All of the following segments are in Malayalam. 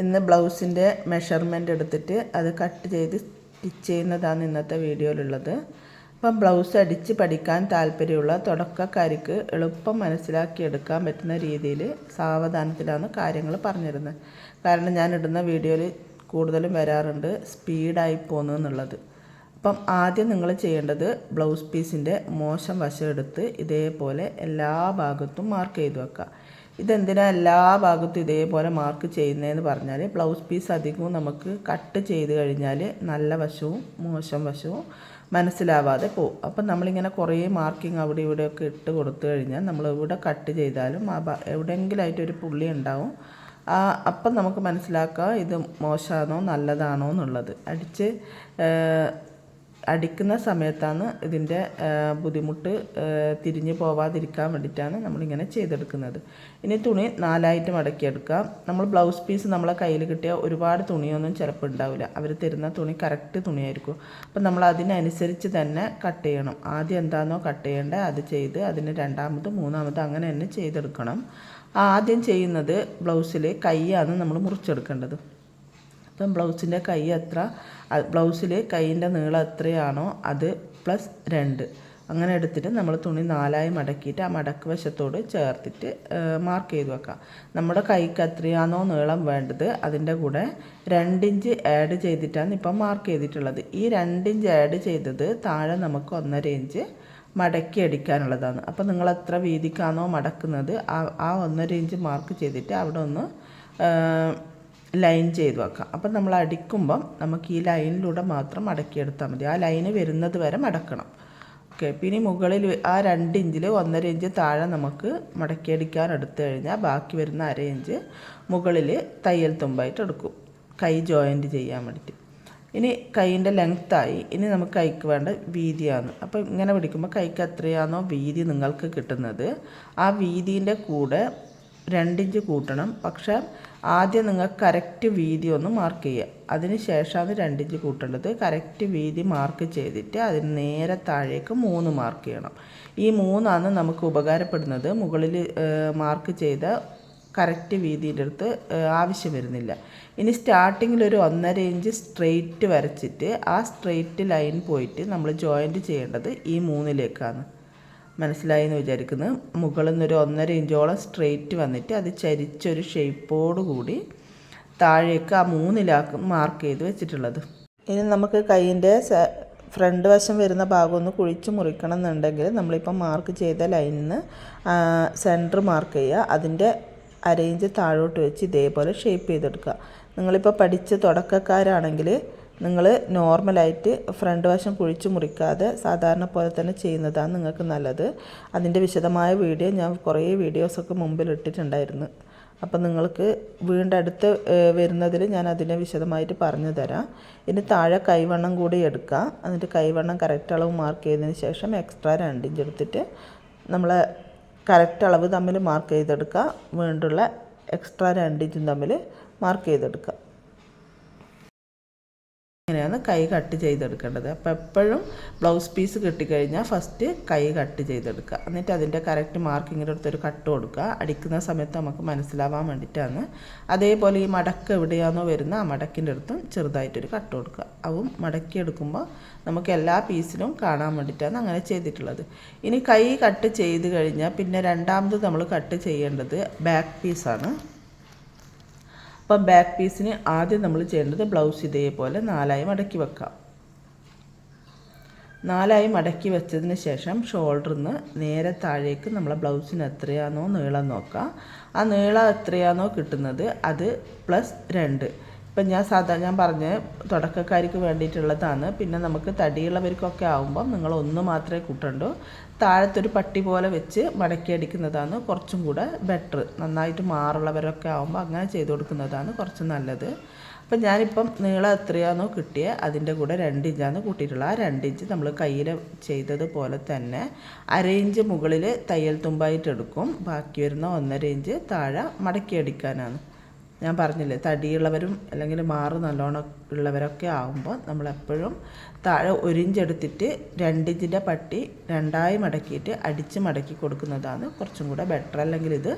ഇന്ന് ബ്ലൗസിന്റെ മെഷർമെന്റ് എടുത്തിട്ട് അത് കട്ട് ചെയ്ത് സ്റ്റിച്ച് ചെയ്യുന്നതാണ് ഇന്നത്തെ വീഡിയോയിലുള്ളത്. അപ്പം ബ്ലൗസ് അടിച്ച് പഠിക്കാൻ താല്പര്യമുള്ള തുടക്കക്കാർക്ക് എളുപ്പം മനസ്സിലാക്കിയെടുക്കാൻ പറ്റുന്ന രീതിയിൽ സാവധാനത്തിലാണ് കാര്യങ്ങൾ പറഞ്ഞിരുന്നത്. കാരണം ഞാൻ ഇടുന്ന വീഡിയോയിൽ കൂടുതലും വരാറുണ്ട് സ്പീഡായി പോകുന്നു എന്നുള്ളത്. അപ്പം ആദ്യം നിങ്ങൾ ചെയ്യേണ്ടത് ബ്ലൗസ് പീസിന്റെ മോശം വശം എടുത്ത് ഇതേപോലെ എല്ലാ ഭാഗത്തും മാർക്ക് ചെയ്ത് വെക്കുക. ഇതെന്തിനാ എല്ലാ ഭാഗത്തും ഇതേപോലെ മാർക്ക് ചെയ്യുന്നതെന്ന് പറഞ്ഞാൽ ബ്ലൗസ് പീസ് അധികവും നമുക്ക് കട്ട് ചെയ്ത് കഴിഞ്ഞാൽ നല്ല വശവും മോശം വശവും മനസ്സിലാവാതെ പോകും അപ്പം നമ്മളിങ്ങനെ കുറേ മാർക്കിംഗ് അവിടെ ഇവിടെയൊക്കെ ഇട്ട് കൊടുത്തു കഴിഞ്ഞാൽ നമ്മൾ ഇവിടെ കട്ട് ചെയ്താലും ആ എവിടെയെങ്കിലായിട്ടൊരു പുള്ളി ഉണ്ടാവും. ആ അപ്പം നമുക്ക് മനസ്സിലാക്കാം ഇത് മോശമാണോ നല്ലതാണോ എന്നുള്ളത്. അടിച്ച് അടിക്കുന്ന സമയത്താണ് ഇതിന്റെ ബുദ്ധിമുട്ട് തിരിഞ്ഞു പോവാതിരിക്കാൻ വേണ്ടിയിട്ടാണ് നമ്മളിങ്ങനെ ചെയ്തെടുക്കുന്നത്. ഇനി തുണി നാലായിട്ട് മടക്കിയെടുക്കാം. നമ്മൾ ബ്ലൗസ് പീസ് നമ്മളെ കയ്യിൽ കിട്ടിയ ഒരുപാട് തുണിയൊന്നും ചിലപ്പോൾ ഉണ്ടാവില്ല. അവർ തരുന്ന തുണി കറക്റ്റ് തുണിയായിരിക്കും. അപ്പം നമ്മൾ അതിനനുസരിച്ച് തന്നെ കട്ട് ചെയ്യണം. ആദ്യം എന്താണോ കട്ട് ചെയ്യേണ്ടത് അത് ചെയ്ത് അതിന് രണ്ടാമത് മൂന്നാമത് അങ്ങനെ തന്നെ ചെയ്തെടുക്കണം. ആദ്യം ചെയ്യുന്നത് ബ്ലൗസിൽ കൈയാണ് നമ്മൾ മുറിച്ചെടുക്കേണ്ടത്. അപ്പം ബ്ലൗസിന്റെ കൈ എത്ര? ബ്ലൗസിൽ കൈയിന്റെ നീളം എത്രയാണോ അത് പ്ലസ് രണ്ട്. അങ്ങനെ എടുത്തിട്ട് നമ്മൾ തുണി നാലായി മടക്കിയിട്ട് ആ മടക്ക് വശത്തോട് ചേർത്തിട്ട് മാർക്ക് ചെയ്ത് വെക്കാം. നമ്മുടെ കൈക്ക് എത്രയാണോ നീളം വേണ്ടത് അതിന്റെ കൂടെ രണ്ടിഞ്ച് ആഡ് ചെയ്തിട്ടാണ് ഇപ്പം മാർക്ക് ചെയ്തിട്ടുള്ളത്. ഈ രണ്ടിഞ്ച് ആഡ് ചെയ്തത് താഴെ നമുക്ക് ഒന്നര ഇഞ്ച് മടക്കി അടിക്കാനുള്ളതാണ്. അപ്പോൾ നിങ്ങൾ എത്ര വീതിക്കാണോ മടക്കുന്നത് ആ ആ ഒന്നര ഇഞ്ച് മാർക്ക് ചെയ്തിട്ട് അവിടെ ഒന്ന് ലൈൻ ചെയ്ത് വെക്കാം അപ്പം നമ്മൾ അടിക്കുമ്പം നമുക്ക് ഈ ലൈനിലൂടെ മാത്രം മടക്കിയെടുത്താൽ മതി. ആ ലൈന് വരുന്നത് വരെ മടക്കണം. ഓക്കെ പിന്നെ മുകളിൽ ആ രണ്ട് ഇഞ്ചിൽ ഒന്നര ഇഞ്ച് താഴെ നമുക്ക് മടക്കിയടിക്കാൻ എടുത്തു കഴിഞ്ഞാൽ ബാക്കി വരുന്ന അര ഇഞ്ച് മുകളിൽ തയ്യൽ തുമ്പായിട്ട് എടുക്കും. കൈ ജോയിന്റ് ചെയ്യാൻ വേണ്ടിയിട്ട്. ഇനി കൈയിന്റെ ലെങ്ത്തായി ഇനി നമുക്ക് കൈക്ക് വേണ്ട വീതിയാണ്. അപ്പോൾ ഇങ്ങനെ പിടിക്കുമ്പോൾ കൈക്ക് എത്രയാണോ വീതി നിങ്ങൾക്ക് കിട്ടുന്നത്. ആ വീതിന്റെ കൂടെ രണ്ടിഞ്ച് കൂട്ടണം. പക്ഷേ ആദ്യം നിങ്ങൾ കറക്റ്റ് വീതി ഒന്ന് മാർക്ക് ചെയ്യുക. അതിന് ശേഷമാണ് രണ്ടിഞ്ച് കൂട്ടേണ്ടത്. കറക്റ്റ് വീതി മാർക്ക് ചെയ്തിട്ട് അതിന് നേരെ താഴേക്ക് മൂന്ന് മാർക്ക് ചെയ്യണം. ഈ മൂന്നാണ് നമുക്ക് ഉപകാരപ്പെടുന്നത്. മുകളിൽ മാർക്ക് ചെയ്ത കറക്റ്റ് വീതിയുടെ അടുത്ത് ആവശ്യം വരുന്നില്ല. ഇനി സ്റ്റാർട്ടിങ്ങിൽ ഒരു ഒന്നര ഇഞ്ച് സ്ട്രെയിറ്റ് വരച്ചിട്ട് ആ സ്ട്രെയിറ്റ് ലൈൻ പോയിട്ട് നമ്മൾ ജോയിന്റ് ചെയ്യേണ്ടത് ഈ മൂന്നിലേക്കാണ്. മനസ്സിലായി എന്ന് വിചാരിക്കുന്നു. മുകളിൽ നിന്നൊരു ഒന്നര ഇഞ്ചോളം സ്ട്രെയിറ്റ് വന്നിട്ട് അത് ചരിച്ചൊരു ഷേപ്പോട് കൂടി താഴേക്ക് ആ മൂന്നിലാക്ക് മാർക്ക് ചെയ്ത് വെച്ചിട്ടുള്ളത്. ഇനി നമുക്ക് കൈയിന്റെ ഫ്രണ്ട് വശം വരുന്ന ഭാഗം ഒന്ന് കുഴിച്ച് മുറിക്കണം എന്നുണ്ടെങ്കിൽ നമ്മളിപ്പം മാർക്ക് ചെയ്ത ലൈനിന്ന് നിന്ന് സെന്റർ മാർക്ക് ചെയ്യുക. അതിന്റെ അരയിഞ്ച് താഴോട്ട് വെച്ച് ഇതേപോലെ ഷേപ്പ് ചെയ്തെടുക്കുക. നിങ്ങളിപ്പോൾ പഠിച്ച് തുടക്കക്കാരാണെങ്കിൽ നിങ്ങൾ നോർമലായിട്ട് ഫ്രണ്ട് വശം കുഴിച്ച് മുറിക്കാതെ സാധാരണ പോലെ തന്നെ ചെയ്യുന്നതാണ് നിങ്ങൾക്ക് നല്ലത്. അതിന്റെ വിശദമായ വീഡിയോ ഞാൻ കുറേ വീഡിയോസൊക്കെ മുമ്പിൽ ഇട്ടിട്ടുണ്ടായിരുന്നു. അപ്പോൾ നിങ്ങൾക്ക് വീണ്ടും അടുത്ത് വരുന്നതിൽ ഞാൻ അതിനെ വിശദമായിട്ട് പറഞ്ഞു തരാം. ഇനി താഴെ കൈവണ്ണം കൂടി എടുക്കാം. എന്നിട്ട് കൈവണ്ണം കറക്റ്റ് അളവ് മാർക്ക് ചെയ്തതിന് ശേഷം എക്സ്ട്രാ രണ്ട് ഇഞ്ച് എടുത്തിട്ട് നമ്മൾ കറക്റ്റ് അളവ് തമ്മിൽ മാർക്ക് ചെയ്തെടുക്കുക വീണ്ടുള്ള എക്സ്ട്രാ രണ്ട് ഇഞ്ചും തമ്മിൽ മാർക്ക് ചെയ്തെടുക്കുക ഇങ്ങനെയാണ് കൈ കട്ട് ചെയ്തെടുക്കേണ്ടത്. അപ്പോൾ എപ്പോഴും ബ്ലൗസ് പീസ് കിട്ടിക്കഴിഞ്ഞാൽ ഫസ്റ്റ് കൈ കട്ട് ചെയ്തെടുക്കുക. എന്നിട്ട് അതിന്റെ കറക്റ്റ് മാർക്കിങ്ങിന്റെ അടുത്തൊരു കട്ട് കൊടുക്കുക. അടിക്കുന്ന സമയത്ത് നമുക്ക് മനസ്സിലാവാൻ വേണ്ടിയിട്ടാണ്. അതേപോലെ ഈ മടക്ക് എവിടെയാണോ വരുന്ന ആ മടക്കിന്റെ അടുത്തും ചെറുതായിട്ടൊരു കട്ട് കൊടുക്കുക. അതും മടക്കി എടുക്കുമ്പോൾ നമുക്ക് എല്ലാ പീസിലും കാണാൻ വേണ്ടിയിട്ടാണ് അങ്ങനെ ചെയ്തിട്ടുള്ളത്. ഇനി കൈ കട്ട് ചെയ്ത് കഴിഞ്ഞാൽ പിന്നെ രണ്ടാമത് നമ്മൾ കട്ട് ചെയ്യേണ്ടത് ബാക്ക് പീസാണ് അപ്പം ബാക്ക് പീസിന് ആദ്യം നമ്മൾ ചെയ്യേണ്ടത് ബ്ലൗസ് ഇതേപോലെ നാലായി മടക്കി വെക്കാം. നാലായി മടക്കി വെച്ചതിന് ശേഷം ഷോൾഡറിൽ നിന്ന് നേരെ താഴേക്ക് നമ്മളെ ബ്ലൗസിന് എത്രയാണോ നീളം നോക്കാം. ആ നീളം എത്രയാണോ കിട്ടുന്നത് അത് പ്ലസ് രണ്ട്. ഇപ്പം ഞാൻ സാധാരണ ഞാൻ പറഞ്ഞ് തുടക്കക്കാർക്ക് വേണ്ടിയിട്ടുള്ളതാണ്. പിന്നെ നമുക്ക് തടിയുള്ളവർക്കൊക്കെ ആകുമ്പം നിങ്ങൾ ഒന്ന് മാത്രമേ കൂട്ടണ്ടൂ. താഴത്തൊരു പട്ടി പോലെ വെച്ച് മടക്കി അടിക്കുന്നതാണ് കുറച്ചും കൂടെ ബെറ്റർ നന്നായിട്ട് മാറുള്ളവരൊക്കെ ആകുമ്പോൾ അങ്ങനെ ചെയ്ത് കൊടുക്കുന്നതാണ് കുറച്ച് നല്ലത്. അപ്പം ഞാനിപ്പം നീളം എത്രയാണോ കിട്ടിയ അതിന്റെ കൂടെ രണ്ട് ഇഞ്ചാണ് കൂട്ടിയിട്ടുള്ളത് ആ രണ്ട് ഇഞ്ച് നമ്മൾ കയ്യിൽ ചെയ്തതുപോലെ തന്നെ അര ഇഞ്ച് മുകളിൽ തയ്യൽ തുമ്പായിട്ട് എടുക്കും. ബാക്കി വരുന്ന ഒന്നര ഇഞ്ച് താഴെ മടക്കി അടിക്കാനാണ്. ഞാൻ പറഞ്ഞില്ലേ തടിയുള്ളവരും അല്ലെങ്കിൽ മാറ് നല്ലോണം ഉള്ളവരൊക്കെ ആകുമ്പോൾ നമ്മളെപ്പോഴും താഴെ ഒരിഞ്ചെടുത്തിട്ട് രണ്ടിഞ്ചിന്റെ പട്ടി രണ്ടായി മടക്കിയിട്ട് അടിച്ച് മടക്കി കൊടുക്കുന്നതാണ് കുറച്ചും കൂടെ ബെറ്റർ അല്ലെങ്കിൽ ഇത്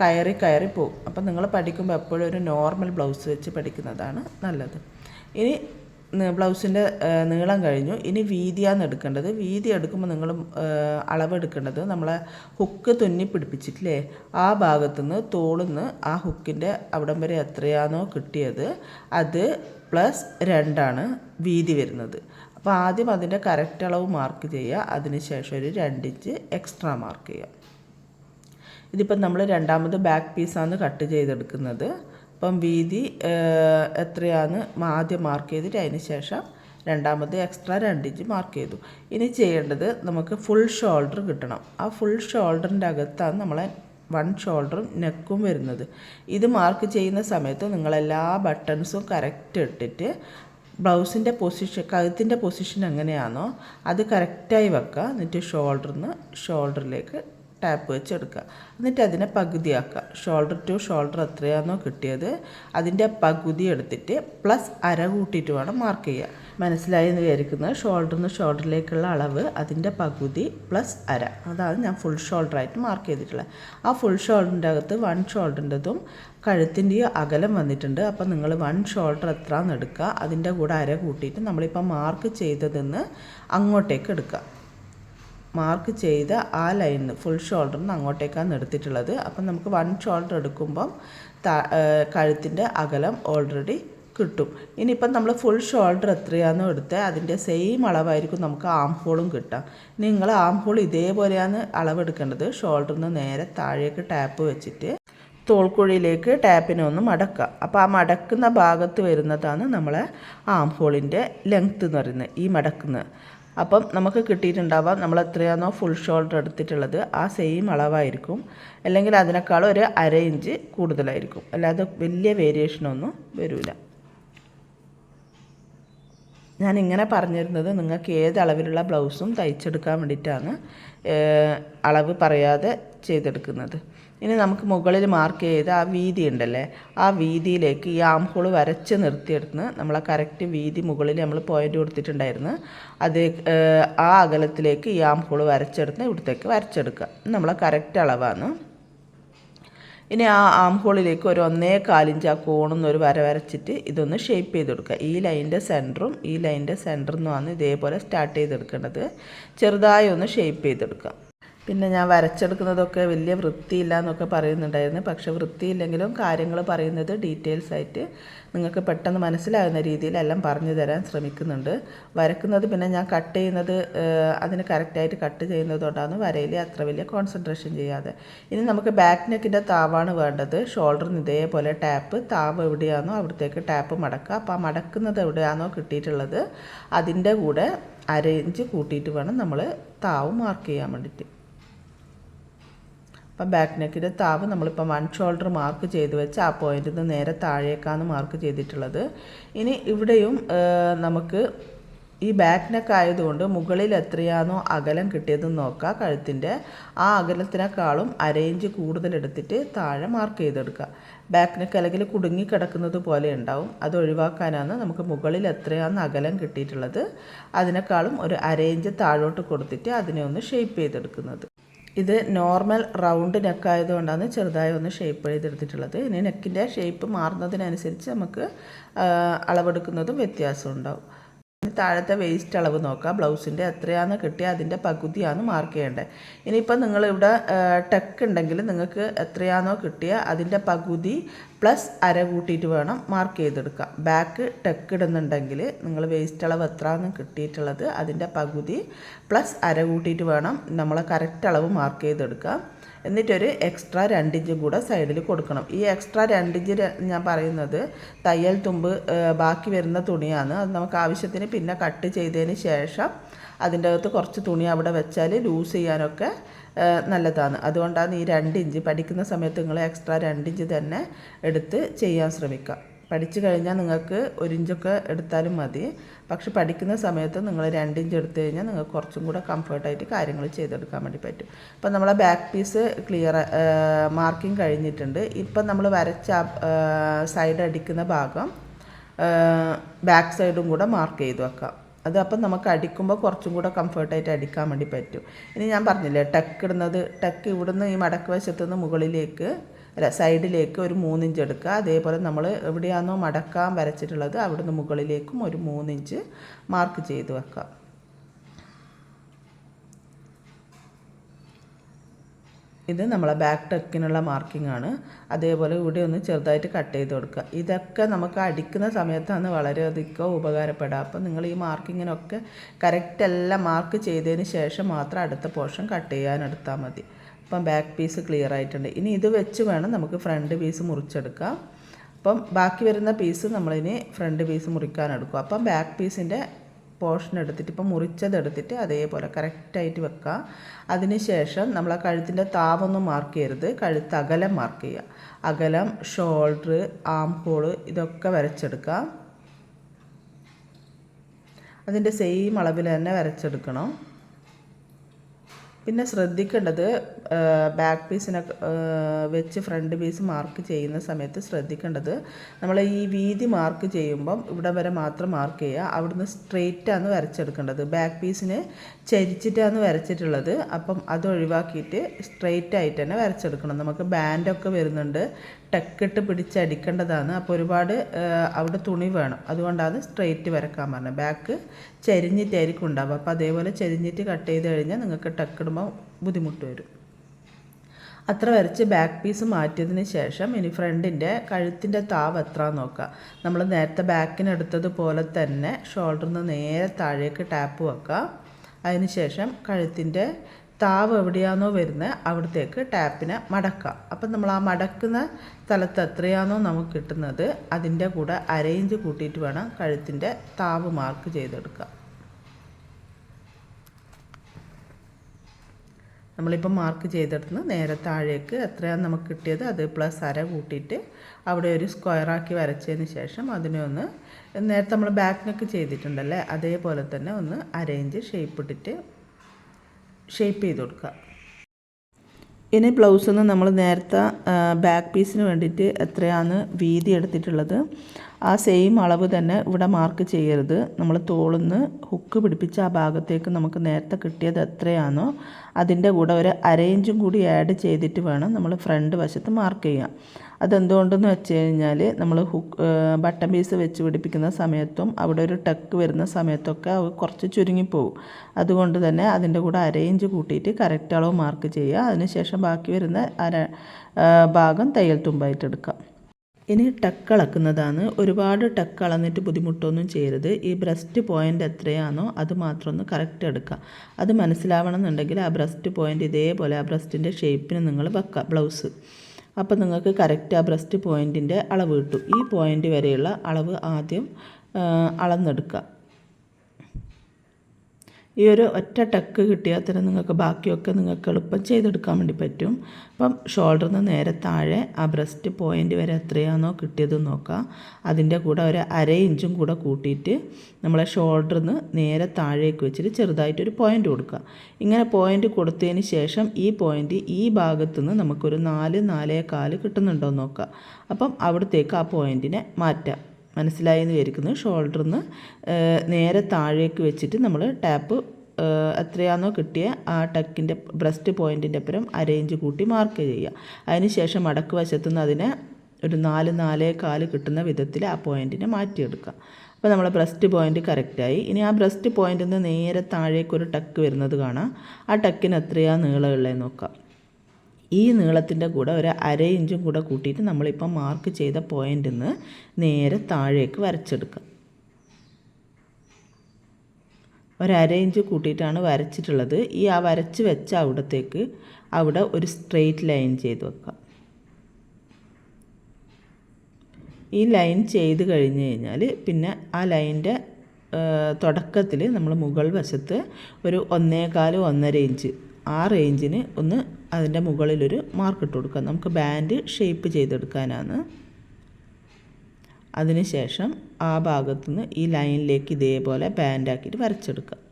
കയറി കയറി പോകും അപ്പം നിങ്ങൾ പഠിക്കുമ്പോൾ എപ്പോഴും ഒരു നോർമൽ ബ്ലൗസ് വെച്ച് പഠിക്കുന്നതാണ് നല്ലത്. ഇനി ബ്ലൗസിന്റെ നീളം കഴിഞ്ഞു. ഇനി വീതിയാണ് എടുക്കേണ്ടത്. വീതി എടുക്കുമ്പോൾ നിങ്ങൾ അളവെടുക്കേണ്ടത് നമ്മളെ ഹുക്ക് തുന്നി പിടിപ്പിച്ചിട്ടില്ലേ? ആ ഭാഗത്തുനിന്ന് തോളുന്ന് ആ ഹുക്കിന്റെ അവിടം വരെ എത്രയാണോ കിട്ടിയത് അത് പ്ലസ് രണ്ടാണ് വീതി വരുന്നത്. അപ്പോൾ ആദ്യം അതിന്റെ കറക്റ്റ് അളവ് മാർക്ക് ചെയ്യുക. അതിനുശേഷം ഒരു രണ്ടിഞ്ച് എക്സ്ട്രാ മാർക്ക് ചെയ്യുക. ഇതിപ്പം നമ്മൾ രണ്ടാമത് ബാക്ക് പീസാണ് കട്ട് ചെയ്തെടുക്കുന്നത്. അപ്പം വീതി എത്രയാണ്? ആദ്യം മാർക്ക് ചെയ്തിട്ട് അതിന് ശേഷം രണ്ടാമത് എക്സ്ട്രാ രണ്ട് ഇഞ്ച് മാർക്ക് ചെയ്തു. ഇനി ചെയ്യേണ്ടത് നമുക്ക് ഫുൾ ഷോൾഡർ കിട്ടണം. ആ ഫുൾ ഷോൾഡറിന്റെ അകത്താണ് നമ്മളെ വൺ ഷോൾഡറും നെക്കും വരുന്നത്. ഇത് മാർക്ക് ചെയ്യുന്ന സമയത്ത് നിങ്ങളെല്ലാ ബട്ടൺസും കറക്റ്റ് ഇട്ടിട്ട് ബ്ലൗസിന്റെ പൊസിഷൻ കഴുത്തിന്റെ പൊസിഷൻ എങ്ങനെയാണോ അത് കറക്റ്റായി വെക്കുക. എന്നിട്ട് ഷോൾഡറിൽ നിന്ന് ഷോൾഡറിലേക്ക് ടാപ്പ് വെച്ചെടുക്കുക. എന്നിട്ട് അതിനെ പകുതിയാക്കുക. ഷോൾഡർ ടു ഷോൾഡർ എത്രയാണോ കിട്ടിയത്. അതിന്റെ പകുതി എടുത്തിട്ട് പ്ലസ് അര കൂട്ടിയിട്ട് വേണം മാർക്ക് ചെയ്യുക മനസ്സിലായി എന്ന് വിചാരിക്കുന്നത് ഷോൾഡറിൽ നിന്ന് ഷോൾഡറിലേക്കുള്ള അളവ് അതിന്റെ പകുതി പ്ലസ് അര. അതാണ് ഞാൻ ഫുൾ ഷോൾഡറായിട്ട് മാർക്ക് ചെയ്തിട്ടുള്ളത്. ആ ഫുൾ ഷോൾഡറിന്റെ അകത്ത് വൺ ഷോൾഡറിന്റെതും കഴുത്തിന്റെ അകലം വന്നിട്ടുണ്ട്. അപ്പോൾ നിങ്ങൾ വൺ ഷോൾഡർ എത്രയാണെന്ന് എടുക്കുക. അതിന്റെ കൂടെ അര കൂട്ടിയിട്ട് നമ്മളിപ്പോൾ മാർക്ക് ചെയ്തതെന്ന് അങ്ങോട്ടേക്ക് എടുക്കുക. മാർക്ക് ചെയ്ത ആ ലൈൻ ഫുൾ ഷോൾഡറിന് അങ്ങോട്ടേക്കാണ് എടുത്തിട്ടുള്ളത് അപ്പം നമുക്ക് വൺ ഷോൾഡർ എടുക്കുമ്പം കഴുത്തിന്റെ അകലം ഓൾറെഡി കിട്ടും. ഇനിയിപ്പം നമ്മൾ ഫുൾ ഷോൾഡർ എത്രയാണെന്ന് എടുത്ത് അതിന്റെ സെയിം അളവായിരിക്കും നമുക്ക് ആം ഹോളും കിട്ടുക നിങ്ങൾ ആം ഹോൾ ഇതേപോലെയാണ് അളവെടുക്കേണ്ടത്. ഷോൾഡറിൽ നിന്ന് നേരെ താഴേക്ക് ടാപ്പ് വെച്ചിട്ട് തോൾക്കുഴിയിലേക്ക് ടാപ്പിനെ ഒന്ന് മടക്കുക. അപ്പോൾ ആ മടക്കുന്ന ഭാഗത്ത് വരുന്നതാണ് നമ്മളെ ആം ഹോളിന്റെ ലെങ്ത്ത് എന്ന് പറയുന്നത്. ഈ മടക്കുന്നത് അപ്പം നമുക്ക് കിട്ടിയിട്ടുണ്ടാവാം നമ്മൾ എത്രയാണോ ഫുൾ ഷോൾഡർ എടുത്തിട്ടുള്ളത് ആ സെയിം അളവായിരിക്കും. അല്ലെങ്കിൽ അതിനേക്കാളും ഒരു അര ഇഞ്ച് കൂടുതലായിരിക്കും. അല്ലാതെ വലിയ വേരിയേഷനൊന്നും വരില്ല ഞാൻ ഇങ്ങനെ പറഞ്ഞിരുന്നത് നിങ്ങൾക്ക് ഏത് അളവിലുള്ള ബ്ലൗസും തയ്ച്ചെടുക്കാൻ വേണ്ടിയിട്ടാണ് അളവ് പറയാതെ ചെയ്തെടുക്കുന്നത്. ഇനി നമുക്ക് മുകളിൽ മാർക്ക് ചെയ്ത ആ വീതി ഉണ്ടല്ലേ? ആ വീതിയിലേക്ക് ഈ ആം ഹോൾ വരച്ച് നിർത്തിയെടുത്ത് നമ്മൾ ആ കറക്റ്റ് വീതി മുകളിൽ നമ്മൾ പോയിന്റ് കൊടുത്തിട്ടുണ്ടായിരുന്നു. അത് ആ അകലത്തിലേക്ക് ഈ ആം ഹോൾ വരച്ചെടുത്ത് ഇവിടത്തേക്ക് വരച്ചെടുക്കുക. നമ്മൾ കറക്റ്റ് അളവാണ്. ഇനി ആ ആം ഹോളിലേക്ക് ഒരു ഒന്നേ കാലിഞ്ച് ആ കോണെന്ന് ഒരു വര വരച്ചിട്ട് ഇതൊന്ന് ഷേപ്പ് ചെയ്ത് കൊടുക്കുക. ഈ ലൈന്റെ സെന്ററും ഈ ലൈന്റെ സെന്ററിൽ നിന്നുമാണ് ഇതേപോലെ സ്റ്റാർട്ട് ചെയ്തെടുക്കേണ്ടത്. ചെറുതായി ഒന്ന് ഷേപ്പ് ചെയ്തെടുക്കുക. പിന്നെ ഞാൻ വരച്ചെടുക്കുന്നതൊക്കെ വലിയ വൃത്തിയില്ല എന്നൊക്കെ പറയുന്നുണ്ടായിരുന്നു. പക്ഷെ വൃത്തിയില്ലെങ്കിലും കാര്യങ്ങൾ പറയുന്നത് ഡീറ്റെയിൽസ് ആയിട്ട് നിങ്ങൾക്ക് പെട്ടെന്ന് മനസ്സിലാകുന്ന രീതിയിലെല്ലാം പറഞ്ഞു തരാൻ ശ്രമിക്കുന്നുണ്ട്. വരക്കുന്നത് പിന്നെ ഞാൻ കട്ട് ചെയ്യുന്നത് അതിന് കറക്റ്റായിട്ട് കട്ട് ചെയ്യുന്നതുകൊണ്ടാണ് വരയിൽ അത്ര വലിയ കോൺസെൻട്രേഷൻ ചെയ്യാതെ. ഇനി നമുക്ക് ബാക്ക് നെക്കിന്റെ താവാണ് വേണ്ടത്. ഷോൾഡറിന് ഇതേപോലെ ടാപ്പ് താവ് എവിടെയാണോ അവിടത്തേക്ക് ടാപ്പ് മടക്കുക. അപ്പോൾ ആ മടക്കുന്നത് എവിടെയാണോ കിട്ടിയിട്ടുള്ളത് അതിന്റെ കൂടെ ഇഞ്ച് കൂട്ടിയിട്ട് വേണം നമ്മൾ താവ് മാർക്ക് ചെയ്യാൻ വേണ്ടിയിട്ട്. അപ്പം ബാക്ക് നെക്കിന്റെ താവ് നമ്മളിപ്പോൾ വൺ ഷോൾഡർ മാർക്ക് ചെയ്ത് വെച്ച് ആ പോയിന്റിൽ നിന്ന് നേരെ താഴേക്കാണ് മാർക്ക് ചെയ്തിട്ടുള്ളത്. ഇനി ഇവിടെയും നമുക്ക് ഈ ബാക്ക് നെക്ക് ആയതുകൊണ്ട് മുകളിൽ എത്രയാണോ അകലം കിട്ടിയതെന്ന് നോക്കുക കഴുത്തിന്റെ ആ അകലത്തിനേക്കാളും അരയിഞ്ച് കൂടുതൽ എടുത്തിട്ട് താഴെ മാർക്ക് ചെയ്തെടുക്കുക. ബാക്ക് നെക്ക് അല്ലെങ്കിൽ കുടുങ്ങിക്കിടക്കുന്നത് പോലെ ഉണ്ടാവും. അത് ഒഴിവാക്കാനാണ് നമുക്ക് മുകളിൽ എത്രയാണെന്ന് അകലം കിട്ടിയിട്ടുള്ളത്. അതിനേക്കാളും ഒരു അരയിഞ്ച് താഴോട്ട് കൊടുത്തിട്ട് അതിനെ ഒന്ന് ഷേപ്പ് ചെയ്തെടുക്കുന്നത്. ഇത് നോർമൽ റൗണ്ട് നെക്കായതുകൊണ്ടാണ് ചെറുതായി ഒന്ന് ഷേപ്പ് ചെയ്തെടുത്തിട്ടുള്ളത്. ഇനി നെക്കിന്റെ ഷേപ്പ് മാറുന്നതിനനുസരിച്ച് നമുക്ക് അളവെടുക്കുന്നതും വ്യത്യാസം ഉണ്ടാവും താഴത്തെ വേസ്റ്റ് അളവ് നോക്കുക ബ്ലൗസിന്റെ എത്രയാണെന്ന് കിട്ടിയ അതിന്റെ പകുതിയാണ് മാർക്ക് ചെയ്യേണ്ടത് ഇനിയിപ്പോൾ നിങ്ങളിവിടെ ടെക്ക് ഉണ്ടെങ്കിൽ നിങ്ങൾക്ക് എത്രയാണോ കിട്ടിയ അതിന്റെ പകുതി പ്ലസ് അര കൂട്ടിയിട്ട് വേണം മാർക്ക് ചെയ്തെടുക്കുക ബാക്ക് ടെക്ക് ഇടുന്നുണ്ടെങ്കിൽ നിങ്ങൾ വേസ്റ്റ് അളവ് എത്രയാണ് കിട്ടിയിട്ടുള്ളത് അതിന്റെ പകുതി പ്ലസ് അര കൂട്ടിയിട്ട് വേണം നമ്മൾ കറക്റ്റ് അളവ് മാർക്ക് ചെയ്തെടുക്കുക എന്നിട്ടൊരു എക്സ്ട്രാ രണ്ടിഞ്ചും കൂടെ സൈഡിൽ കൊടുക്കണം. ഈ എക്സ്ട്രാ രണ്ടിഞ്ച് ഞാൻ പറയുന്നത് തയ്യൽ തുമ്പ് ബാക്കി വരുന്ന തുണിയാണ്. അത് നമുക്ക് ആവശ്യത്തിന് പിന്നെ കട്ട് ചെയ്തതിന് ശേഷം അതിന്റെ അകത്ത് കുറച്ച് തുണി അവിടെ വെച്ചാൽ ലൂസ് ചെയ്യാനൊക്കെ നല്ലതാണ്. അതുകൊണ്ടാണ് ഈ രണ്ട് ഇഞ്ച് പഠിക്കുന്ന സമയത്ത് നിങ്ങൾ എക്സ്ട്രാ രണ്ട് ഇഞ്ച് തന്നെ എടുത്ത് ചെയ്യാൻ ശ്രമിക്കുക. പഠിച്ചു കഴിഞ്ഞാൽ നിങ്ങൾക്ക് ഒരു ഇഞ്ചൊക്കെ എടുത്താലും മതി. പക്ഷെ പഠിക്കുന്ന സമയത്ത് നിങ്ങൾ രണ്ട് ഇഞ്ച് എടുത്തു കഴിഞ്ഞാൽ നിങ്ങൾക്ക് കുറച്ചും കൂടെ കംഫർട്ടായിട്ട് കാര്യങ്ങൾ ചെയ്തെടുക്കാൻ വേണ്ടി പറ്റും. അപ്പം നമ്മളെ ബാക്ക് പീസ് ക്ലിയർ മാർക്കിംഗ് കഴിഞ്ഞിട്ടുണ്ട്. ഇപ്പം നമ്മൾ വരച്ച സൈഡ് അടിക്കുന്ന ഭാഗം ബാക്ക് സൈഡും കൂടെ മാർക്ക് ചെയ്ത് വെക്കാം. അത് അപ്പം നമുക്ക് അടിക്കുമ്പോൾ കുറച്ചും കൂടെ കംഫർട്ടായിട്ട് അടിക്കാൻ വേണ്ടി പറ്റും. ഇനി ഞാൻ പറഞ്ഞില്ലേ ടക്ക് ഇടുന്നത് ടക്ക് ഇവിടുന്ന് ഈ മടക്ക് വശത്തുനിന്ന് മുകളിലേക്ക് അല്ല സൈഡിലേക്ക് ഒരു മൂന്നിഞ്ച് എടുക്കുക. അതേപോലെ നമ്മൾ എവിടെയാണോ മടക്കാൻ വരച്ചിട്ടുള്ളത് അവിടുന്ന് മുകളിലേക്കും ഒരു മൂന്നിഞ്ച് മാർക്ക് ചെയ്ത് വെക്കുക. ഇത് നമ്മളെ ബാക്ക് ടെക്കിനുള്ള മാർക്കിംഗ് ആണ്. അതേപോലെ ഇവിടെ ഒന്ന് ചെറുതായിട്ട് കട്ട് ചെയ്ത് കൊടുക്കുക. ഇതൊക്കെ നമുക്ക് അടിക്കുന്ന സമയത്താണ് വളരെയധികം ഉപകാരപ്പെടുക. അപ്പോൾ നിങ്ങൾ ഈ മാർക്കിങ്ങിനൊക്കെ കറക്റ്റ് എല്ലാം മാർക്ക് ചെയ്തതിന് ശേഷം മാത്രം അടുത്ത പോർഷൻ കട്ട് ചെയ്യാൻ എടുത്താൽ മതി. അപ്പം ബാക്ക് പീസ് ക്ലിയർ ആയിട്ടുണ്ട്. ഇനി ഇത് വെച്ച് വേണം നമുക്ക് ഫ്രണ്ട് പീസ് മുറിച്ചെടുക്കാം. അപ്പം ബാക്കി വരുന്ന പീസ് നമ്മളിനി ഫ്രണ്ട് പീസ് മുറിക്കാൻ എടുക്കും. അപ്പം ബാക്ക് പീസിന്റെ പോർഷൻ എടുത്തിട്ട് ഇപ്പം മുറിച്ചതെടുത്തിട്ട് അതേപോലെ കറക്റ്റായിട്ട് വെക്കുക അതിന് ശേഷം നമ്മൾ ആ കഴുത്തിന്റെ താവൊന്നും മാർക്ക് ചെയ്യരുത്. കഴുത്ത് അകലം മാർക്ക് ചെയ്യുക. അകലം ഷോൾഡർ ആം ഹോൾ ഇതൊക്കെ വരച്ചെടുക്കുക അതിന്റെ സെയിം അളവിൽ തന്നെ വരച്ചെടുക്കണം. പിന്നെ ശ്രദ്ധിക്കേണ്ടത് ബാക്ക് പീസിനെ വെച്ച് ഫ്രണ്ട് പീസ് മാർക്ക് ചെയ്യുന്ന സമയത്ത് ശ്രദ്ധിക്കേണ്ടത് നമ്മൾ ഈ വീതി മാർക്ക് ചെയ്യുമ്പം ഇവിടെ വരെ മാത്രം മാർക്ക് ചെയ്യുക. അവിടുന്ന് സ്ട്രെയിറ്റാണ് വരച്ചെടുക്കേണ്ടത്. ബാക്ക് പീസിന് ചരിച്ചിട്ടാണ് വരച്ചിട്ടുള്ളത്. അപ്പം അത് ഒഴിവാക്കിയിട്ട് സ്ട്രെയിറ്റ് ആയിട്ട് തന്നെ വരച്ചെടുക്കണം. നമുക്ക് ബാൻഡൊക്കെ വരുന്നുണ്ട്. ടെക്കിട്ട് പിടിച്ചടിക്കേണ്ടതാണ് അപ്പോൾ ഒരുപാട് അവിടെ തുണി വേണം. അതുകൊണ്ടാണ് സ്ട്രെയിറ്റ് വരക്കാൻ പറഞ്ഞത്. ബാക്ക് ചരിഞ്ഞിട്ടായിരിക്കും ഉണ്ടാവുക. അപ്പോൾ അതേപോലെ ചരിഞ്ഞിട്ട് കട്ട് ചെയ്ത് കഴിഞ്ഞാൽ നിങ്ങൾക്ക് ടെക്കിടുമ്പോൾ ബുദ്ധിമുട്ട് വരും. അത്ര വരച്ച് ബാക്ക് പീസ് മാറ്റിയതിന് ശേഷം ഇനി ഫ്രണ്ടിന്റെ കഴുത്തിന്റെ താവ് എത്ര നോക്കുക. നമ്മൾ നേരത്തെ ബാക്കിനെടുത്തതുപോലെ തന്നെ ഷോൾഡറിൽ നിന്ന് നേരെ താഴേക്ക് ടാപ്പ് വെക്കുക. അതിനുശേഷം കഴുത്തിന്റെ താവ് എവിടെയാണോ വരുന്നത് അവിടത്തേക്ക് ടാപ്പിനെ മടക്കുക അപ്പം നമ്മൾ ആ മടക്കുന്ന സ്ഥലത്ത് എത്രയാണോ നമുക്ക് കിട്ടുന്നത് അതിന്റെ കൂടെ അരയിഞ്ച് കൂട്ടിയിട്ട് വേണം കഴുത്തിന്റെ താവ് മാർക്ക് ചെയ്തെടുക്കുക നമ്മളിപ്പോൾ മാർക്ക് ചെയ്തെടുത്ത്. നേരെ താഴേക്ക് എത്രയാണ് നമുക്ക് കിട്ടിയത്? അത് പ്ലസ് അര കൂട്ടിയിട്ട് അവിടെ ഒരു സ്ക്വയറാക്കി വരച്ചതിന് ശേഷം അതിനെ ഒന്ന് നേരത്തെ നമ്മൾ ബാക്ക് ചെയ്തിട്ടുണ്ടല്ലേ അതേപോലെ തന്നെ ഒന്ന് അരയിഞ്ച് ഷേപ്പ് ഇട്ടിട്ട് ഷേപ്പ് ചെയ്ത് കൊടുക്കുക. ഇനി ബ്ലൗസിൽ നമ്മൾ നേരത്തെ ബാക്ക് പീസിന് വേണ്ടിയിട്ട് എത്രയാണ് വീതി എടുത്തിട്ടുള്ളത്? ആ സെയിം അളവ് തന്നെ ഇവിടെ മാർക്ക് ചെയ്യരുത്. നമ്മൾ തോളിന്ന് ഹുക്ക് പിടിപ്പിച്ച ആ ഭാഗത്തേക്ക് നമുക്ക് നേരത്തെ കിട്ടിയത് എത്രയാണോ അതിന്റെ കൂടെ ഒരു അരയിഞ്ചും കൂടി ആഡ് ചെയ്തിട്ട് വേണം നമ്മൾ ഫ്രണ്ട് വശത്ത് മാർക്ക് ചെയ്യാം അതെന്തുകൊണ്ടെന്ന് വെച്ച് കഴിഞ്ഞാൽ നമ്മൾ ഹുക്ക് ബട്ടൺ പീസ് വെച്ച് പിടിപ്പിക്കുന്ന സമയത്തും അവിടെ ഒരു ടക്ക് വരുന്ന സമയത്തൊക്കെ അവ കുറച്ച് ചുരുങ്ങിപ്പോവും. അതുകൊണ്ട് തന്നെ അതിന്റെ കൂടെ അരയിഞ്ച് കൂട്ടിയിട്ട് കറക്റ്റ് അളവ് മാർക്ക് ചെയ്യുക. അതിനുശേഷം ബാക്കി വരുന്ന അര ഭാഗം തയ്യൽ തുമ്പായിട്ട് എടുക്കാം. ഇനി ടക്ക് അളക്കുന്നതാണ്. ഒരുപാട് ടക്ക് അളന്നിട്ട് ബുദ്ധിമുട്ടൊന്നും ചെയ്യരുത്. ഈ ബ്രസ്റ്റ് പോയിന്റ് എത്രയാണോ അത് മാത്രം ഒന്ന് കറക്റ്റ് എടുക്കുക. അത് മനസ്സിലാവണം എന്നുണ്ടെങ്കിൽ ആ ബ്രസ്റ്റ് പോയിന്റ് ഇതേപോലെ ആ ബ്രസ്റ്റിന്റെ ഷേപ്പിന് നിങ്ങൾ വെക്കുക ബ്ലൗസ്. അപ്പോൾ നിങ്ങൾക്ക് കറക്റ്റ് ആ ബ്രസ്റ്റ് പോയിന്റിന്റെ അളവ് കിട്ടും. ഈ പോയിന്റ് വരെയുള്ള അളവ് ആദ്യം അളന്നെടുക്കുക. ഈ ഒരു ഒറ്റ ടക്ക് കിട്ടിയാൽ തന്നെ നിങ്ങൾക്ക് ബാക്കിയൊക്കെ നിങ്ങൾക്ക് എളുപ്പം ചെയ്തെടുക്കാൻ വേണ്ടി പറ്റും. അപ്പം ഷോൾഡറിൽ നിന്ന് നേരെ താഴെ ആ ബ്രസ്റ്റ് പോയിന്റ് വരെ എത്രയാണോ കിട്ടിയത് നോക്കുക അതിന്റെ കൂടെ ഒരു അര ഇഞ്ചും കൂടെ കൂട്ടിയിട്ട് നമ്മളെ ഷോൾഡറിൽ നിന്ന് നേരെ താഴേക്ക് വെച്ചിട്ട് ചെറുതായിട്ടൊരു പോയിന്റ് കൊടുക്കുക. ഇങ്ങനെ പോയിന്റ് കൊടുത്തതിന് ശേഷം ഈ പോയിന്റ് ഈ ഭാഗത്തു നിന്ന് നമുക്കൊരു നാല് നാലേ കാൽ കിട്ടുന്നുണ്ടോ നോക്കുക അപ്പം അവിടത്തേക്ക് ആ പോയിന്റിനെ മാറ്റാം. മനസ്സിലായി എന്ന് വിചാരിക്കുന്നു. ഷോൾഡറിൽ നിന്ന് നേരെ താഴേക്ക് വെച്ചിട്ട് നമ്മൾ ടാപ്പ് എത്രയാണോ കിട്ടിയ ആ ടക്കിന്റെ ബ്രസ്റ്റ് പോയിന്റിന്റെ അപ്പുറം അരയിഞ്ച് കൂട്ടി മാർക്ക് ചെയ്യുക. അതിന് ശേഷം മടക്ക് വശത്തുനിന്ന് അതിനെ ഒരു നാല് നാലേ കാൽ കിട്ടുന്ന വിധത്തിൽ ആ പോയിന്റിനെ മാറ്റിയെടുക്കുക. അപ്പോൾ നമ്മൾ ബ്രസ്റ്റ് പോയിന്റ് കറക്റ്റായി ഇനി ആ ബ്രസ്റ്റ് പോയിന്റിൽ നിന്ന് നേരെ താഴേക്ക് ഒരു ടക്ക് വരുന്നത് കാണാം. ആ ടക്കിന് എത്രയാണ് നീളമുള്ളത് നോക്കാം. ഈ നീളത്തിന്റെ കൂടെ ഒരു അര ഇഞ്ചും കൂടെ കൂട്ടിയിട്ട് നമ്മളിപ്പം മാർക്ക് ചെയ്ത പോയിന്റിൽ നിന്ന് നേരെ താഴേക്ക് വരച്ചെടുക്കുക. ഒരര ഇഞ്ച് കൂട്ടിയിട്ടാണ് വരച്ചിട്ടുള്ളത്. ഈ ആ വരച്ച് വെച്ച അവിടത്തേക്ക് അവിടെ ഒരു സ്ട്രെയിറ്റ് ലൈൻ ചെയ്ത് വെക്കുക. ഈ ലൈൻ ചെയ്ത് കഴിഞ്ഞ് കഴിഞ്ഞാൽ പിന്നെ ആ ലൈന്റെ തുടക്കത്തിൽ നമ്മൾ മുകൾ വശത്ത് ഒരു ഒന്നേകാൽ ഒന്നര ഇഞ്ച് ആ റേഞ്ചിന് ഒന്ന് അതിന്റെ മുകളിലൊരു മാർക്ക് ഇട്ട് കൊടുക്കുക. നമുക്ക് ബാൻഡ് ഷേപ്പ് ചെയ്തെടുക്കാനാണ്. അതിനുശേഷം ആ ഭാഗത്തുനിന്ന് ഈ ലൈനിലേക്ക് ഇതേപോലെ ബാൻഡാക്കിയിട്ട് വരച്ചെടുക്കുക.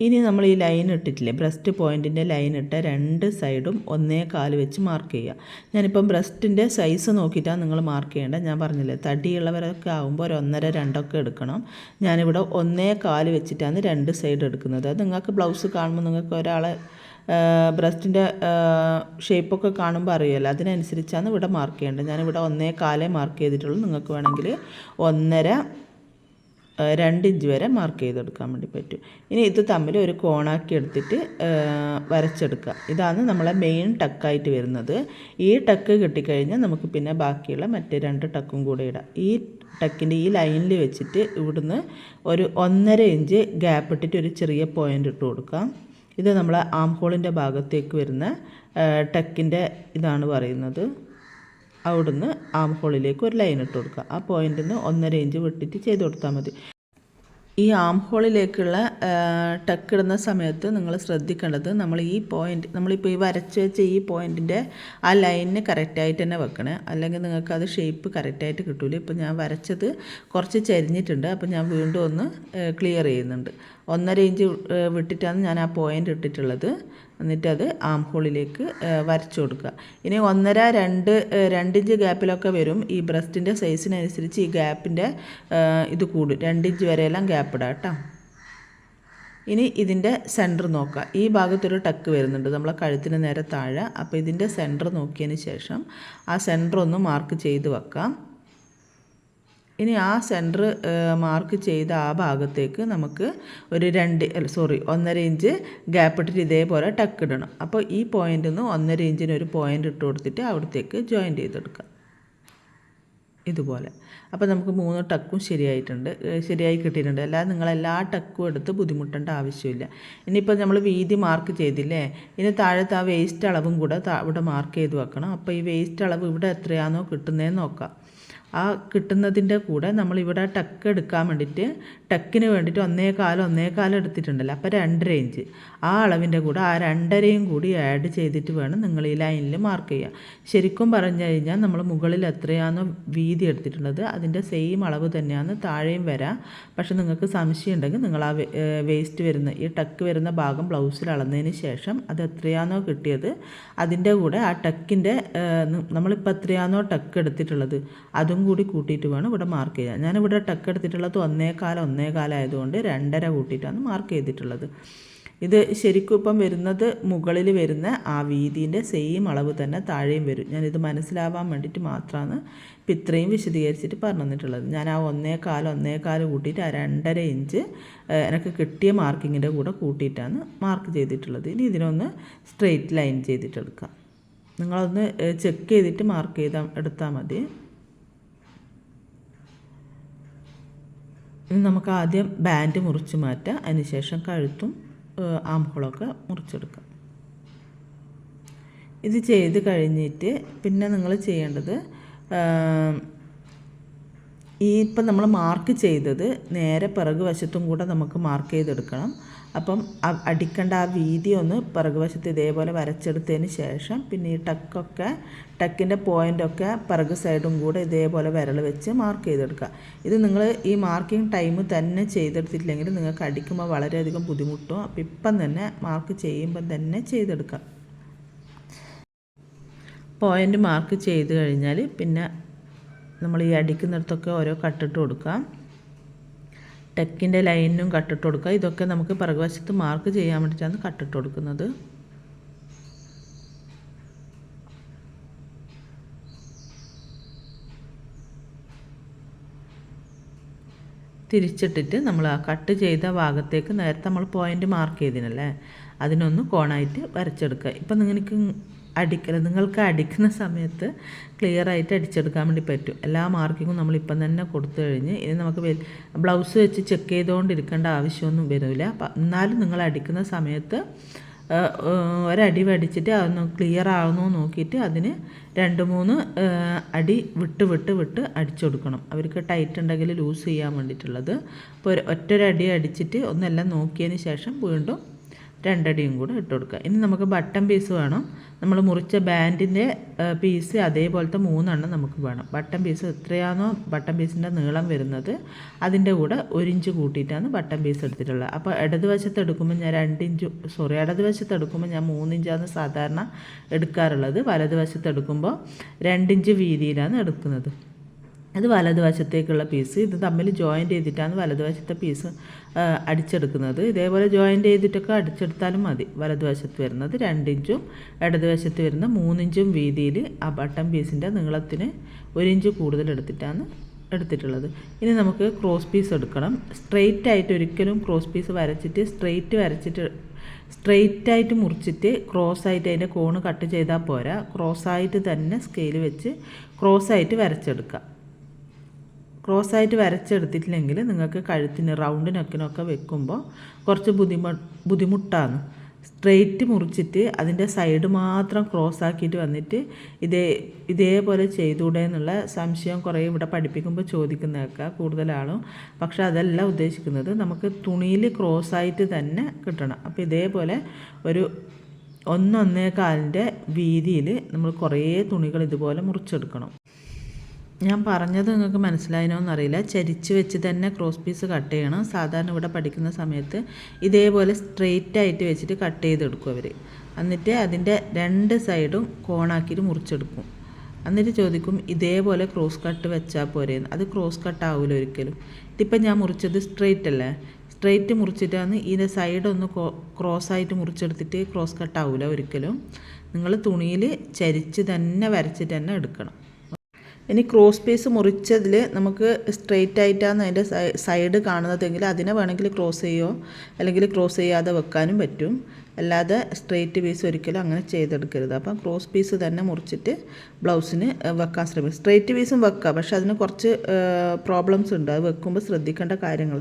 ഇനി നമ്മൾ ഈ ലൈൻ ഇട്ടിട്ടില്ലേ? ബ്രസ്റ്റ് പോയിന്റിന്റെ ലൈൻ ഇട്ട രണ്ട് സൈഡും ഒന്നേ കാൽ വെച്ച് മാർക്ക് ചെയ്യുക. ഞാനിപ്പം ബ്രസ്റ്റിന്റെ സൈസ് നോക്കിയിട്ടാണ് നിങ്ങൾ മാർക്ക് ചെയ്യേണ്ടത്. ഞാൻ പറഞ്ഞില്ലേ തടിയുള്ളവരൊക്കെ ആകുമ്പോൾ ഒരു ഒന്നര രണ്ടൊക്കെ എടുക്കണം. ഞാനിവിടെ ഒന്നേ കാൽ വെച്ചിട്ടാണ് രണ്ട് സൈഡ് എടുക്കുന്നത്. അത് നിങ്ങൾക്ക് ബ്ലൗസ് കാണുമ്പോൾ നിങ്ങൾക്ക് ഒരാളെ ബ്രസ്റ്റിന്റെ ഷേപ്പൊക്കെ കാണുമ്പോൾ അറിയുമല്ലോ. അതിനനുസരിച്ചാണ് ഇവിടെ മാർക്ക് ചെയ്യേണ്ടത്. ഞാനിവിടെ ഒന്നേ കാലേ മാർക്ക് ചെയ്തിട്ടുള്ളൂ. നിങ്ങൾക്ക് വേണമെങ്കിൽ ഒന്നര രണ്ട് ഇഞ്ച് വരെ മാർക്ക് ചെയ്തെടുക്കാൻ വേണ്ടി പറ്റും. ഇനി ഇത് തമ്മിൽ ഒരു കോണാക്കി എടുത്തിട്ട് വരച്ചെടുക്കുക. ഇതാണ് നമ്മളെ മെയിൻ ടക്കായിട്ട് വരുന്നത്. ഈ ടക്ക് കിട്ടിക്കഴിഞ്ഞാൽ നമുക്ക് പിന്നെ ബാക്കിയുള്ള മറ്റേ രണ്ട് ടക്കും കൂടെ ഇടാം. ഈ ടക്കിന്റെ ഈ ലൈനിൽ വെച്ചിട്ട് ഇവിടുന്ന് ഒരു ഒന്നര ഇഞ്ച് ഗ്യാപ്പ് ഇട്ടിട്ട് ഒരു ചെറിയ പോയിന്റ് ഇട്ട് കൊടുക്കാം. ഇത് നമ്മളെ ആം ഹോളിന്റെ ഭാഗത്തേക്ക് വരുന്ന ടക്കിന്റെ ഇതാണ് പറയുന്നത്. അവിടുന്ന് ആം ഹോളിലേക്ക് ഒരു ലൈൻ ഇട്ട് കൊടുക്കുക. ആ പോയിന്റിൽ നിന്ന് ഒന്നര ഇഞ്ച് വെട്ടിട്ട് ചെയ്ത് കൊടുത്താൽ മതി. ഈ ആം ഹോളിലേക്കുള്ള ടക്ക് ഇടുന്ന സമയത്ത് നിങ്ങൾ ശ്രദ്ധിക്കേണ്ടത് നമ്മൾ ഈ പോയിന്റ് നമ്മളിപ്പോൾ ഈ വരച്ച് വെച്ച ഈ പോയിന്റിന്റെ ആ ലൈനിന് കറക്റ്റായിട്ട് തന്നെ വെക്കണേ. അല്ലെങ്കിൽ നിങ്ങൾക്ക് അത് ഷേപ്പ് കറക്റ്റായിട്ട് കിട്ടൂല. ഇപ്പോൾ ഞാൻ വരച്ചത് കുറച്ച് ചരിഞ്ഞിട്ടുണ്ട്. അപ്പോൾ ഞാൻ വീണ്ടും ഒന്ന് ക്ലിയർ ചെയ്യുന്നുണ്ട്. ഒന്നര ഇഞ്ച് വിട്ടിട്ടാണ് ഞാൻ ആ പോയിന്റ് ഇട്ടിട്ടുള്ളത്. എന്നിട്ട് അത് ആം ഹോളിലേക്ക് വരച്ചു കൊടുക്കുക. ഇനി ഒന്നര രണ്ട് രണ്ടിഞ്ച് ഗ്യാപ്പിലൊക്കെ വരും. ഈ ബ്രസ്റ്റിന്റെ സൈസിനനുസരിച്ച് ഈ ഗ്യാപ്പിന്റെ ഇത് കൂടും. രണ്ടിഞ്ച് വരെയെല്ലാം ഗ്യാപ്പ് ഇടാം കേട്ടോ. ഇനി ഇതിന്റെ സെന്റർ നോക്കുക. ഈ ഭാഗത്തൊരു ടക്ക് വരുന്നുണ്ട്. നമ്മളെ കഴുത്തിന് നേരെ താഴെ. അപ്പോൾ ഇതിന്റെ സെന്റർ നോക്കിയതിന് ശേഷം ആ സെന്റർ ഒന്ന് മാർക്ക് ചെയ്ത് വെക്കാം. ഇനി ആ സെന്റർ മാർക്ക് ചെയ്ത ആ ഭാഗത്തേക്ക് നമുക്ക് ഒരു രണ്ട് സോറി ഒന്നര ഇഞ്ച് ഗ്യാപ്പ് ഇട്ടിട്ട് ഇതേപോലെ ടക്ക് ഇടണം. അപ്പോൾ ഈ പോയിന്റിൽ നിന്ന് ഒന്നര ഇഞ്ചിന് ഒരു പോയിന്റ് ഇട്ട് കൊടുത്തിട്ട് അവിടത്തേക്ക് ജോയിൻ ചെയ്തെടുക്കാം ഇതുപോലെ. അപ്പോൾ നമുക്ക് മൂന്ന് ടക്കും ശരിയായിട്ടുണ്ട്. ശരിയായി കിട്ടിയിട്ടുണ്ട്. അല്ലാതെ നിങ്ങൾ എല്ലാ ടക്കും എടുത്ത് ബുദ്ധിമുട്ടേണ്ട ആവശ്യമില്ല. ഇനിയിപ്പോൾ നമ്മൾ വീതി മാർക്ക് ചെയ്തില്ലേ? ഇനി താഴത്ത് ആ വേസ്റ്റ് അളവും കൂടെ ഇവിടെ മാർക്ക് ചെയ്ത് വെക്കണം. അപ്പോൾ ഈ വേസ്റ്റ് അളവ് ഇവിടെ എത്രയാണോ കിട്ടുന്നതെന്ന് നോക്കാം. ആ കിട്ടുന്നതിന്റെ കൂടെ നമ്മളിവിടെ ടക്ക് എടുക്കാൻ വേണ്ടിയിട്ട് ടക്കിന് വേണ്ടിയിട്ട് ഒന്നേ കാലം ഒന്നേ കാലം എടുത്തിട്ടുണ്ടല്ലോ. അപ്പോൾ രണ്ടര ഇഞ്ച് ആ അളവിന്റെ കൂടെ ആ രണ്ടരയും കൂടി ആഡ് ചെയ്തിട്ട് വേണം നിങ്ങൾ ഈ ലൈനിൽ മാർക്ക് ചെയ്യുക. ശരിക്കും പറഞ്ഞു കഴിഞ്ഞാൽ നമ്മൾ മുകളിൽ എത്രയാണോ വീതി എടുത്തിട്ടുള്ളത് അതിന്റെ സെയിം അളവ് തന്നെയാണ് താഴെയും വരാം. പക്ഷെ നിങ്ങൾക്ക് സംശയം ഉണ്ടെങ്കിൽ നിങ്ങൾ ആ വേസ്റ്റ് വരുന്ന ഈ ടക്ക് വരുന്ന ഭാഗം ബ്ലൗസിൽ അളന്നതിന് ശേഷം അത് എത്രയാണോ കിട്ടിയത് അതിന്റെ കൂടെ ആ ടക്കിന്റെ നമ്മളിപ്പോൾ എത്രയാണോ ടക്ക് എടുത്തിട്ടുള്ളത് അതും കൂടി കൂട്ടിയിട്ട് വേണം ഇവിടെ മാർക്ക് ചെയ്യാൻ. ഞാനിവിടെ ടക്ക് എടുത്തിട്ടുള്ളത് ഒന്നേകാലം ഒന്നേകാലം ആയതുകൊണ്ട് രണ്ടര കൂട്ടിയിട്ടാണ് മാർക്ക് ചെയ്തിട്ടുള്ളത്. ഇത് ശരിക്കും ഇപ്പം വരുന്നത് മുകളിൽ വരുന്ന ആ വീതിന്റെ സെയിം അളവ് തന്നെ താഴെയും വരും. ഞാനിത് മനസ്സിലാവാൻ വേണ്ടിയിട്ട് മാത്രമാണ് ഇപ്പം ഇത്രയും വിശദീകരിച്ചിട്ട് പറഞ്ഞു തന്നിട്ടുള്ളത് ഞാൻ ആ ഒന്നേകാലം ഒന്നേകാലം കൂട്ടിയിട്ട് ആ രണ്ടര ഇഞ്ച് എനിക്ക് കിട്ടിയ മാർക്കിങ്ങിന്റെ കൂടെ കൂട്ടിയിട്ടാണ് മാർക്ക് ചെയ്തിട്ടുള്ളത്. ഇനി ഇതിനൊന്ന് സ്ട്രെയിറ്റ് ലൈൻ ചെയ്തിട്ടെടുക്കാം. നിങ്ങളൊന്ന് ചെക്ക് ചെയ്തിട്ട് മാർക്ക് ചെയ്താൽ എടുത്താൽ മതി. ഇനി നമുക്ക് ആദ്യം ബാൻഡ് മുറിച്ച് മാറ്റാം. അതിനുശേഷം കഴുത്തും ആംഹോളൊക്കെ മുറിച്ചെടുക്കാം. ഇത് ചെയ്ത് കഴിഞ്ഞിട്ട് പിന്നെ നിങ്ങൾ ചെയ്യേണ്ടത് ഈ ഇപ്പം നമ്മൾ മാർക്ക് ചെയ്തത് നേരെ പിറകു വശത്തും കൂടെ നമുക്ക് മാർക്ക് ചെയ്തെടുക്കണം. അപ്പം അടിക്കേണ്ട ആ വീതി ഒന്ന് പിറകുവശത്ത് ഇതേപോലെ വരച്ചെടുത്തതിന് ശേഷം പിന്നെ ഈ ടക്കൊക്കെ ടക്കിന്റെ പോയിന്റൊക്കെ പിറകു സൈഡും കൂടെ ഇതേപോലെ വിരൽ വെച്ച് മാർക്ക് ചെയ്തെടുക്കുക. ഇത് നിങ്ങൾ ഈ മാർക്കിംഗ് ടൈം തന്നെ ചെയ്തെടുത്തിട്ടില്ലെങ്കിൽ നിങ്ങൾക്ക് അടിക്കുമ്പോൾ വളരെയധികം ബുദ്ധിമുട്ടും. അപ്പം ഇപ്പം തന്നെ മാർക്ക് ചെയ്യുമ്പം തന്നെ ചെയ്തെടുക്കാം പോയിന്റ് മാർക്ക് ചെയ്ത് കഴിഞ്ഞാൽ പിന്നെ നമ്മൾ ഈ അടിക്കുന്നിടത്തൊക്കെ ഓരോ കട്ടിട്ട് കൊടുക്കാം ടെക്കിന്റെ ലൈനിനും കട്ടിട്ട് കൊടുക്കുക. ഇതൊക്കെ നമുക്ക് പിറകുവശത്ത് മാർക്ക് ചെയ്യാൻ വേണ്ടിയിട്ടാണ് കട്ടിട്ട് കൊടുക്കുന്നത്. തിരിച്ചിട്ടിട്ട് നമ്മൾ ആ കട്ട് ചെയ്ത ഭാഗത്തേക്ക് നേരത്തെ നമ്മൾ പോയിന്റ് മാർക്ക് ചെയ്തിനല്ലേ? അതിനൊന്ന് കോണായിട്ട് വരച്ചെടുക്കുക. ഇപ്പം നിങ്ങൾക്ക് അടിക്കൽ നിങ്ങൾക്ക് അടിക്കുന്ന സമയത്ത് ക്ലിയർ ആയിട്ട് അടിച്ചെടുക്കാൻ വേണ്ടി പറ്റും. എല്ലാ മാർക്കിങ്ങും നമ്മളിപ്പം തന്നെ കൊടുത്തു കഴിഞ്ഞ് ഇനി നമുക്ക് ബ്ലൗസ് വെച്ച് ചെക്ക് ചെയ്തുകൊണ്ടിരിക്കേണ്ട ആവശ്യമൊന്നും വരില്ല എന്നാലും നിങ്ങൾ അടിക്കുന്ന സമയത്ത് ഒരടി വടിച്ചിട്ട് അതൊന്ന് ക്ലിയർ ആകുന്നോ നോക്കിയിട്ട് അതിന് രണ്ട് മൂന്ന് അടി വിട്ട് വിട്ട് വിട്ട് അടിച്ചു കൊടുക്കണം അവർക്ക് ടൈറ്റ് ഉണ്ടെങ്കിൽ ലൂസ് ചെയ്യാൻ വേണ്ടിയിട്ടുള്ളത്. അപ്പോൾ ഒറ്റൊരടി അടിച്ചിട്ട് ഒന്നെല്ലാം നോക്കിയതിന് ശേഷം വീണ്ടും രണ്ടടിയും കൂടെ ഇട്ട് കൊടുക്കുക. ഇനി നമുക്ക് ബട്ടൺ പീസ് വേണം. നമ്മൾ മുറിച്ച ബാൻഡിന്റെ പീസ് അതേപോലത്തെ മൂന്നെണ്ണം നമുക്ക് വേണം. ബട്ടൺ പീസ് എത്രയാണോ ബട്ടൺ പീസിന്റെ നീളം വരുന്നത് അതിന്റെ കൂടെ ഒരു ഇഞ്ച് കൂട്ടിയിട്ടാണ് ബട്ടൺ പീസ് എടുത്തിട്ടുള്ളത്. അപ്പോൾ ഇടതുവശത്ത് എടുക്കുമ്പോൾ ഞാൻ രണ്ട് ഇഞ്ച് സോറി ഇടതുവശത്ത് എടുക്കുമ്പോൾ ഞാൻ മൂന്ന് ഇഞ്ചാണ് സാധാരണ എടുക്കാറുള്ളത്. വലതുവശത്ത് എടുക്കുമ്പോൾ രണ്ടിഞ്ച് വീതിയിലാണ് എടുക്കുന്നത്. അത് വലതുവശത്തേക്കുള്ള പീസ് ഇത് തമ്മിൽ ജോയിന്റ് ചെയ്തിട്ടാണ് വലതുവശത്തെ പീസ് അടിച്ചെടുക്കുന്നത്. ഇതേപോലെ ജോയിന്റ് ചെയ്തിട്ടൊക്കെ അടിച്ചെടുത്താലും മതി. വലതുവശത്ത് വരുന്നത് രണ്ടിഞ്ചും ഇടതുവശത്ത് വരുന്ന മൂന്നിഞ്ചും വീതിയിൽ ആ ബട്ടൺ പീസിന്റെ നീളത്തിന് ഒരിഞ്ച് കൂടുതൽ എടുത്തിട്ടാണ് എടുത്തിട്ടുള്ളത്. ഇനി നമുക്ക് ക്രോസ് പീസ് എടുക്കണം. സ്ട്രെയിറ്റ് ആയിട്ട് ഒരിക്കലും ക്രോസ് പീസ് വരച്ചിട്ട് സ്ട്രെയിറ്റ് വരച്ചിട്ട് സ്ട്രെയിറ്റ് ആയിട്ട് മുറിച്ചിട്ട് ക്രോസ് ആയിട്ട് അതിന്റെ കോണ് കട്ട് ചെയ്താൽ പോരാ. ക്രോസ് ആയിട്ട് തന്നെ സ്കെയിൽ വെച്ച് ക്രോസ് ആയിട്ട് വരച്ചെടുക്കുക ക്രോസ് ആയിട്ട് വരച്ചെടുത്തിട്ടില്ലെങ്കിൽ നിങ്ങൾക്ക് കഴുത്തിന് റൗണ്ട് നെക്കിനൊക്കെ വെക്കുമ്പോൾ കുറച്ച് ബുദ്ധിമു ബുദ്ധിമുട്ടാണ്. സ്ട്രെയിറ്റ് മുറിച്ചിട്ട് അതിന്റെ സൈഡ് മാത്രം ക്രോസ് ആക്കിയിട്ട് വന്നിട്ട് ഇതേ ഇതേപോലെ ചെയ്തുകൂടെ എന്നുള്ള സംശയം കുറേ ഇവിടെ പഠിപ്പിക്കുമ്പോൾ ചോദിക്കുന്നതൊക്കെ കൂടുതലാളും. പക്ഷെ അതല്ല ഉദ്ദേശിക്കുന്നത്. നമുക്ക് തുണിയിൽ ക്രോസ് ആയിട്ട് തന്നെ കിട്ടണം. അപ്പോൾ ഇതേപോലെ ഒരു ഒന്നൊന്നേ കാലിന്റെ വീതിയിൽ നമ്മൾ കുറേ തുണികൾ ഇതുപോലെ മുറിച്ചെടുക്കണം. ഞാൻ പറഞ്ഞത് നിങ്ങൾക്ക് മനസ്സിലായിനോ എന്നറിയില്ല ചരിച്ച് വെച്ച് തന്നെ ക്രോസ് പീസ് കട്ട് ചെയ്യണം. സാധാരണ ഇവിടെ പഠിക്കുന്ന സമയത്ത് ഇതേപോലെ സ്ട്രെയിറ്റ് ആയിട്ട് വെച്ചിട്ട് കട്ട് ചെയ്തെടുക്കും അവർ എന്നിട്ട് അതിന്റെ രണ്ട് സൈഡും കോണാക്കിയിട്ട് മുറിച്ചെടുക്കും. എന്നിട്ട് ചോദിക്കും ഇതേപോലെ ക്രോസ് കട്ട് വെച്ചാൽ പോരെ അത് ക്രോസ് കട്ട് ആവില്ല ഒരിക്കലും. ഇതിപ്പം ഞാൻ മുറിച്ചത് സ്ട്രെയിറ്റ് അല്ലേ? സ്ട്രെയിറ്റ് മുറിച്ചിട്ടാണ് ഇതിന്റെ സൈഡൊന്ന് ക്രോസ് ആയിട്ട് മുറിച്ചെടുത്തിട്ട് ക്രോസ് കട്ട് ആവില്ല ഒരിക്കലും. നിങ്ങൾ തുണിയിൽ ചരിച്ച് തന്നെ വരച്ചിട്ട് തന്നെ എടുക്കണം. ഇനി ക്രോസ് പീസ് മുറിച്ചതിൽ നമുക്ക് സ്ട്രെയിറ്റ് ആയിട്ടാണ് അതിന്റെ സൈഡ് കാണുന്നതെങ്കിൽ അതിനെ വേണമെങ്കിൽ ക്രോസ് ചെയ്യുമോ അല്ലെങ്കിൽ ക്രോസ് ചെയ്യാതെ വെക്കാനും പറ്റും. അല്ലാതെ സ്ട്രെയിറ്റ് പീസ് ഒരിക്കലും അങ്ങനെ ചെയ്തെടുക്കരുത്. അപ്പം ക്രോസ് പീസ് തന്നെ മുറിച്ചിട്ട് ബ്ലൗസിന് വെക്കാൻ ശ്രമിക്കും സ്ട്രെയിറ്റ് പീസും വെക്കാം പക്ഷെ അതിന് കുറച്ച് പ്രോബ്ലംസ് ഉണ്ട്. അത് വെക്കുമ്പോൾ ശ്രദ്ധിക്കേണ്ട കാര്യങ്ങൾ